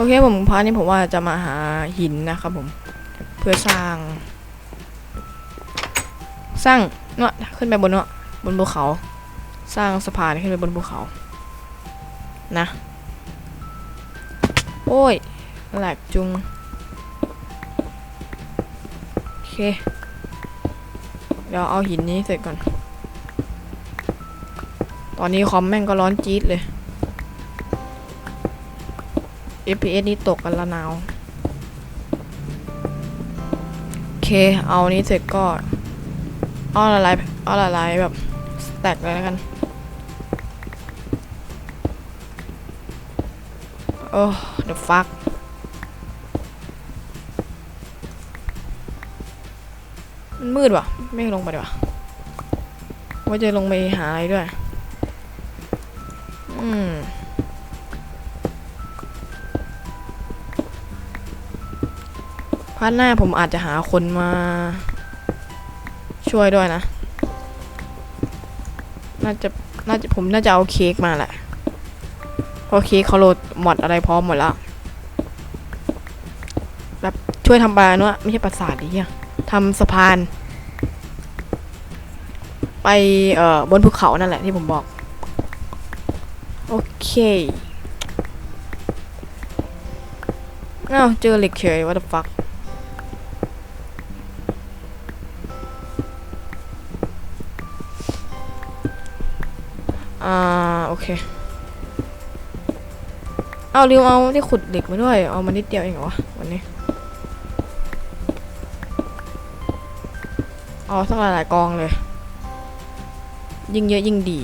โอเคผมพาร์ทนี้ผมว่าจะมาหาหินนะครับผม เพื่อสร้าง สร้างเนาะขึ้นไปบนเนาะบนภูเขา สร้างสะพานขึ้นไปบนภูเขา นะ โอ้ยแหลกจุง โอเค เดี๋ยวเอาหินนี้เสร็จก่อน ตอนนี้คอมแม่งก็ร้อนจี๊ดเลย FPS นี่ตกกันละนาวโอเค เอานี้เสร็จก็เอาละลายเอาละลายแบบสแต็กเลยแล้วกันโอ้ the fuck มันมืดว่ะ ไม่ลงไปดีกว่าว่าจะลงไปหาอะไรด้วย อืม พาร์ทหน้าผมอาจจะหาคนมา ช่วยด้วยนะ น่าจะ น่าจะผมน่าจะเอาเค้กมาแหละเพราะเค้กเขาโหลดหมดอะไรพร้อมหมดแล้ว แบบช่วยทำบานวะไม่ใช่ปราสาทดิอะทำสะพาน ไปเอ่อบนภูเขานั่นแหละที่ผมบอก โอเคอ้าวเจอเหล็กเฉย what the fuck เค เอาลืมเอาที่ขุดเหล็กมาด้วย เอามานิดเดียวเองเหรอวะวันนี้ เอาสักหลายๆกองเลย ยิ่งเยอะยิ่งดี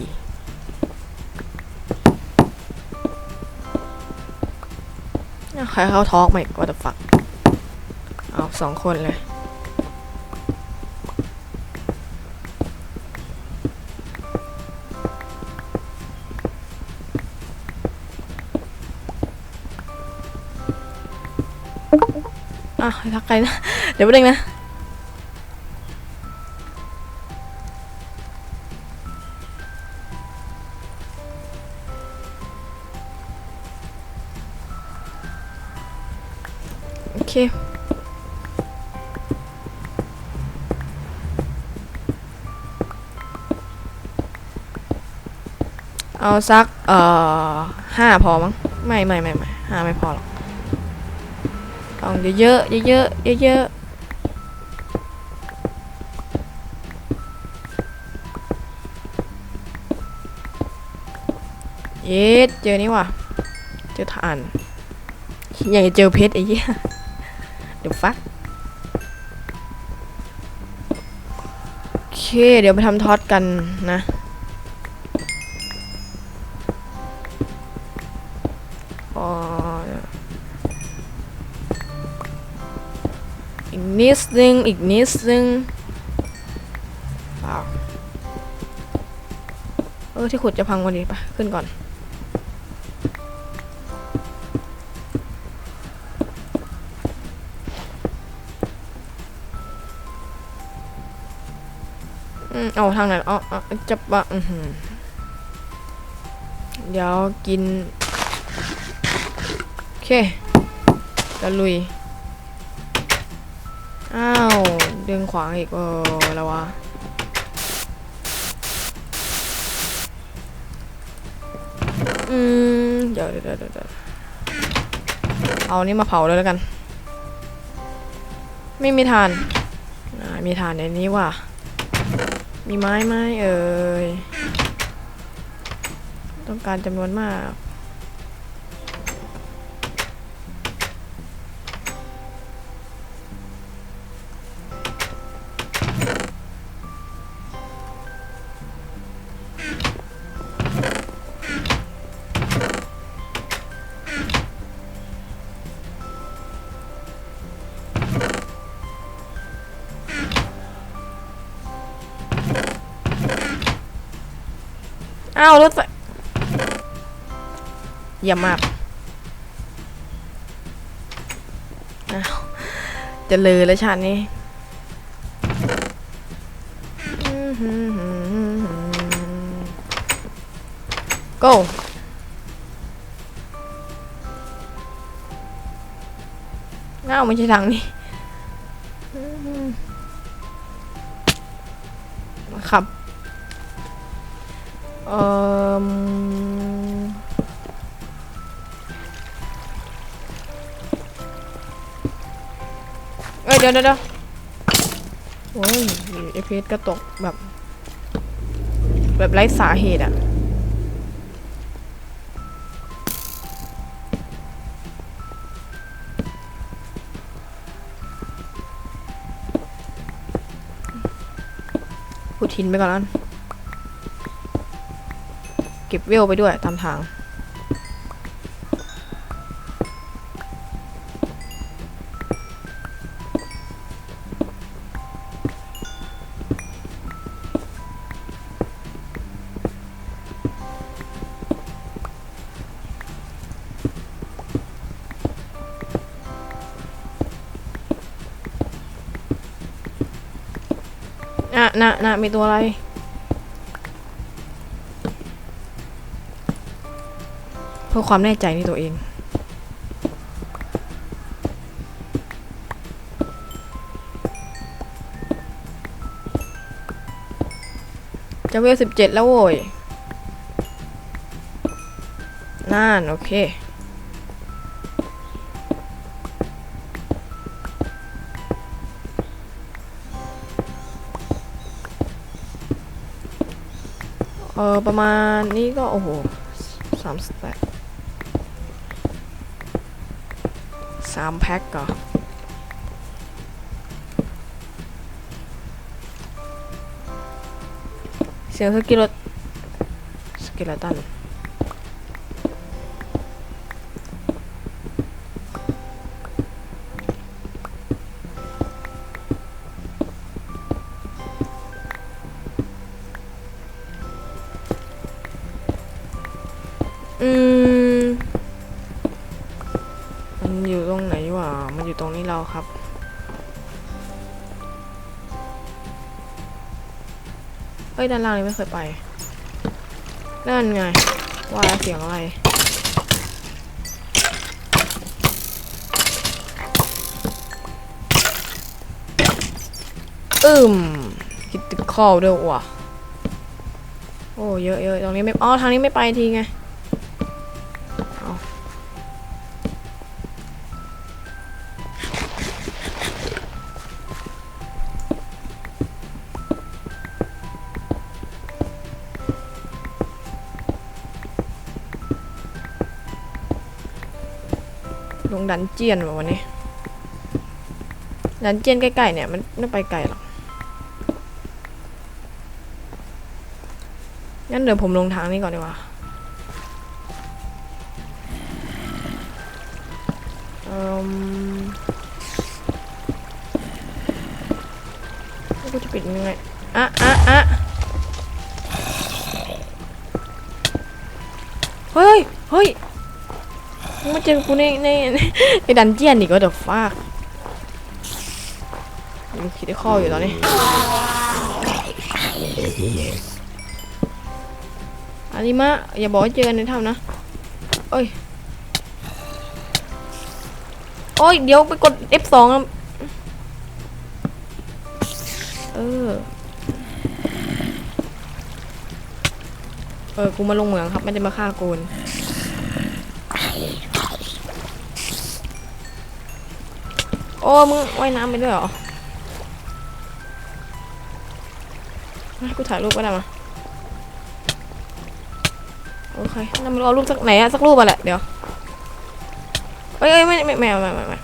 ใครเข้าทอกไหมก็จะฝัก เอาสองคนเลย อะทักใครนะ เดี๋ยวแป๊บนึงนะ โอเคเอาสัก เอ่อห้าพอมั้ง ไม่ไม่ไม่ไม่ห้าไม่พอหรอก ต้องเยอะๆเยอะๆเยอะๆเย็ดเจอนี่ว่ะ เจอฐานอยากจะเจอเพชรไอ้เหี้ย เดี๋ยวฟักโอเค เดี๋ยวไปทำทอตกันนะ นิดนึง อีกนิดนึงว้าวเออที่ขุดจะพังวันนี้ปะขึ้นก่อน อืมเอาทางไหนเอาเอาจะปะอือหือเดี๋ยวกิน โอเคจะลุย อ้าว ดึงขวางอีก เออ แล้ววะ อืมเดี๋ยวเดี๋ยวเดี๋ยวเดี๋ยวเอานี่มาเผาเลยแล้วกัน ไม่มีทานอ่ามีทานในนี้ว่ะ มีไม้ไหมเอ่ย ต้องการจำนวนมาก อ้าวรถไฟเยี่ยมมากอ้าวจะเลยแล้วชาตินี้ go อ้าวไม่ใช่ทางนี้ เอ่อเอ้ยเดี๋ยวเดี๋ยวเดี๋ยวโอ้ยเอฟก็ตกแบบ แบบไร้สาเหตุอะขุดหินไปก่อนแล้ว เก็บเวลไปด้วยตามทางอะน่ะน่ะมีตัวอะไร พื่อความแน่ใจในตัวเอง จะเวลสิบเจ็ดแล้วโว้ยนั่น โอเคเออประมาณนี้ก็ โอ้โหสามสแต็ก สามแพ็คก่อเสียงสกิลสกิลตัน มันอยู่ตรงไหนวะ มันอยู่ตรงนี้เราครับเอ้ย ด้านล่างนี่ไม่เคยไป นั่นไง ว่าเสียงอะไร อืมคิดติดข้อด้วยว่ะ โอ้ เยอะเยอะตรงนี้ไม่ อ๋อ ทางนี้ไม่ไปทีไง ดันเจียนแบบวันนี้ ดันเจียนใกล้ๆเนี่ยมันไม่ไปไกลหรอก งั้นเดี๋ยวผมลงทางนี้ก่อนดีกว่า เอ่มกูจะปิดยังไง อะอะอะเฮ้ย เฮ้ย มึงมาเจอกูในในในในดันเจียนอีกก็เดี๋ยวฟากยู่คิดได้ข้ออยู่ตอนนี้อาริมะอย่าบอกว่าเจอกันในถ้ำนะโอ้ยโอ้ยเดี๋ยวไปกด F2 อะเออเออ กูมาลงเหมืองครับ ไม่ได้มาฆ่ากูน โอ้มึงว่ายน้ำไปด้วยเหรอให้กูถ่ายรูปก็ได้มาโอเคนั่นมันเอารูปสักไหนอะสักรูปอะแหละเดี๋ยวเอ้ยไม่ไม่ไม่ไม่ไม่ไม่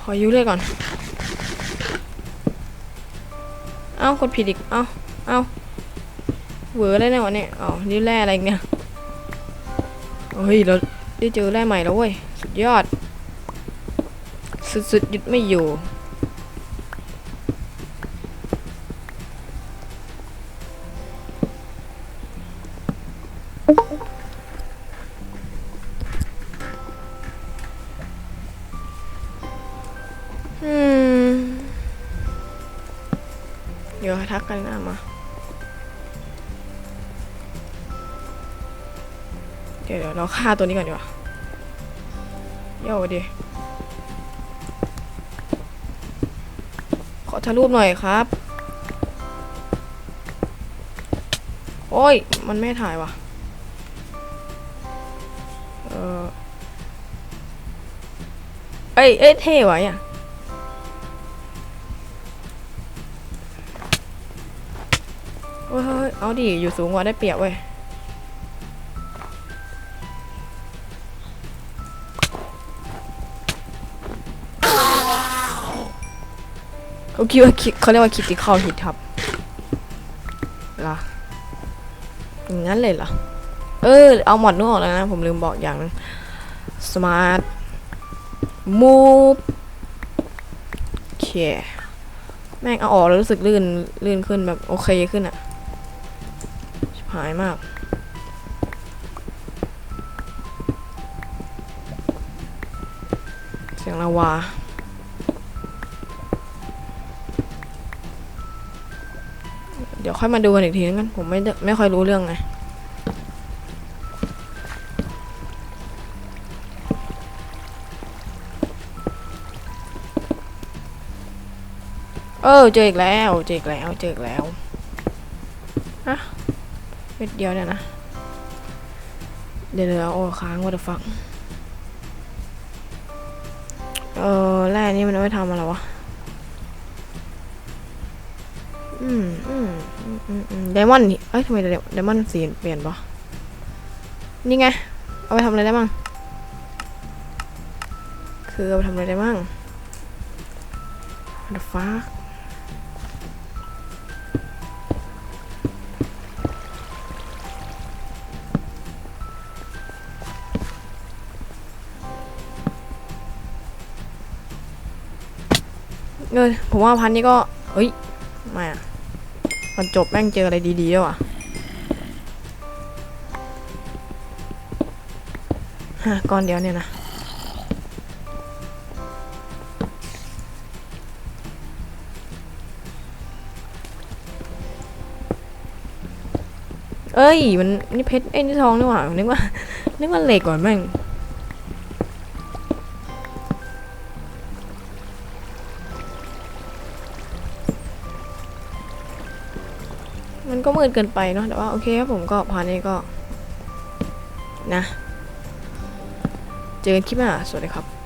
ขอยูเลยก่อน เอ้ากดผิดอีก เอ้า เอ้าเวอเลยเนี่ยวันนี้อ๋อนี่แร่อะไรเนี่ยเฮ้ยเรา ได้เจอแร่ใหม่แล้วเว้ย สุดยอด สุดๆหยุดไม่อยู่อืมเดี๋ยวทักกันหน้ามา ดี๋ยวเดี๋ยวเราฆ่าตัวนี้ก่อนดีกว่าโย่ดิขอถ่ายรูปหน่อยครับ โอ้ย มันไม่ถ่ายว่ะ เออเอ้ย เอ้ย เท่ไว้อะเฮ้ยเฮ้ยเฮ้ยเอาดิ อยู่สูงกว่าได้เปรียบเว้ย เขาคิดว่าคิดเขาเรียกว่าคิดที่เข้าหิดครับเหรอย่างนั้นเลยเหรอ เออ เอาหมอดนู้นออกแล้วนะ ผมลืมบอกอย่างนึง smart move โอเค แม่งเอาออกแล้วรู้สึกลื่น ลื่นขึ้นแบบโอเคขึ้นอะชิบหายมากเสียงลาวา เดี๋ยวค่อยมาดูกันอีกทีนึงกัน ผมไม่ได้ไม่ค่อยรู้เรื่องไงเออเจออีกแล้วเจออีกแล้วเจออีกแล้วอะเม็ดเดียวเนี่ยนะ เดี๋ยวเดี๋ยวโอ้ค้างว่า the fuck เออแร่นี่มันเอาไว้ทำอะไรวะ อืมอืมอืมอืมไดมอนด์เอ้ยทำไมไดมอนด์สีเปลี่ยนปะนี่ไง เอาไปทำอะไรได้มั่งคือเอาไปทำอะไรได้มั่ง What the fuck เออผมว่าพันนี้ก็ เฮ้ยไมา ก่อนจบแม่งเจออะไรดีๆด้วยว่ะฮะก้อนเดียวเนี่ยนะ เอ้ย มันนี่เพชรไอ้ยนี่ทองนี่หว่านึกว่านึกว่าเหล็กก่อนแม่ง มันก็มืดเกินไปเนาะแต่ว่าโอเคครับผมก็พาร์ทนี้ก็ นะ เจอกันคลิปหน้าสวัสดีครับ